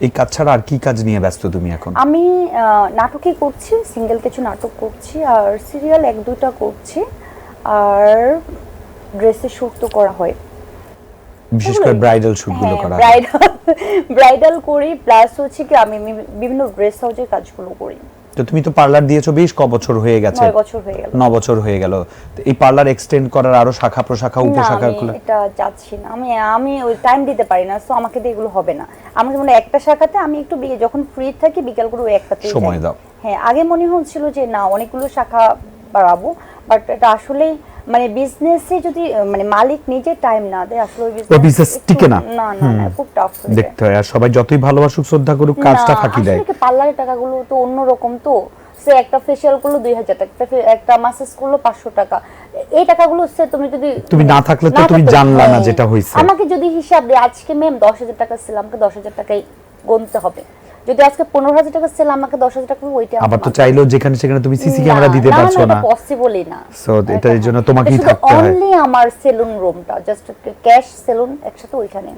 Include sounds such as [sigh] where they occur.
এই কাজ ছাড়া আর কি কাজ নিয়ে ব্যস্ত তুমি এখন? আমি নাটকই করছি সিঙ্গেল কিছু নাটক করছি আর সিরিয়াল এক দুটা করছি আর ড্রেসের শ্যুট তো করা হয়। বিশেষ করে ব্রাইডাল শুটগুলো হ্যাঁ করা ব্রাইডাল ব্রাইডাল [laughs] করি প্লাস হচ্ছে কি আমি বিভিন্ন ড্রেস হাউজের কাজগুলো করি। তো তুমি তো পার্লার দিয়েছ বেশ ক বছর হয়ে গেছে। বছর হয়ে গেল। ন বছর হয়ে গেল। এই পার্লার এক্সটেন্ড করার আরও শাখা প্রশাখা উপশাখা খুলে এটা চাচ্ছি না। আমি আমি ওই টাইম দিতে পারি না সো আমাকে দিয়ে এগুলো হবে না। আমাকে মনে একটা শাখাতে আমি একটু বিয়ে যখন ফ্রি থাকি বিকেল করে ওই একটাতে সময় দাও। হ্যাঁ আগে মনে হচ্ছিল যে না অনেকগুলো শাখা বাড়াবো বাট এটা আসলে মানে বিজনেসে যদি মানে মালিক নিজে টাইম না দেয় আসলে ওই business টিকে না। না না খুব টাফ হয়ে দেখতে হয় আর সবাই যতই ভালোবাসুক শ্রদ্ধা করুক কাজটা ফাঁকি দেয় আসলে পার্লারের টাকাগুলো তো অন্যরকম তো সে একটা ফেসিয়াল করল দুই হাজার টাকা একটা মাসাজ করল পাঁচশো টাকা এই টাকাগুলো সে তুমি যদি তুমি না থাকলে তো তুমি জানলা না হ্যাঁ। যেটা হইছে। আমাকে যদি হিসাব দেয় আজকে ম্যাম দশ হাজার টাকা ছিলাম আমাকে দশ হাজার টাকাই গুনতে হবে যদি আজকে পনেরো হাজার টাকা সেল আমাকে দশ হাজার টাকা ওইটা আবার তো চাইলেও যেখানে সেখানে তুমি সিসি ক্যামেরা দিতে পারছ না। পসিবলই না। সো এটার জন্য তোমাকেই থাকতে হয়। অনলি আমার সেলুন রুমটা জাস্ট ক্যাশ সেলুন একসাথে ওইখানে।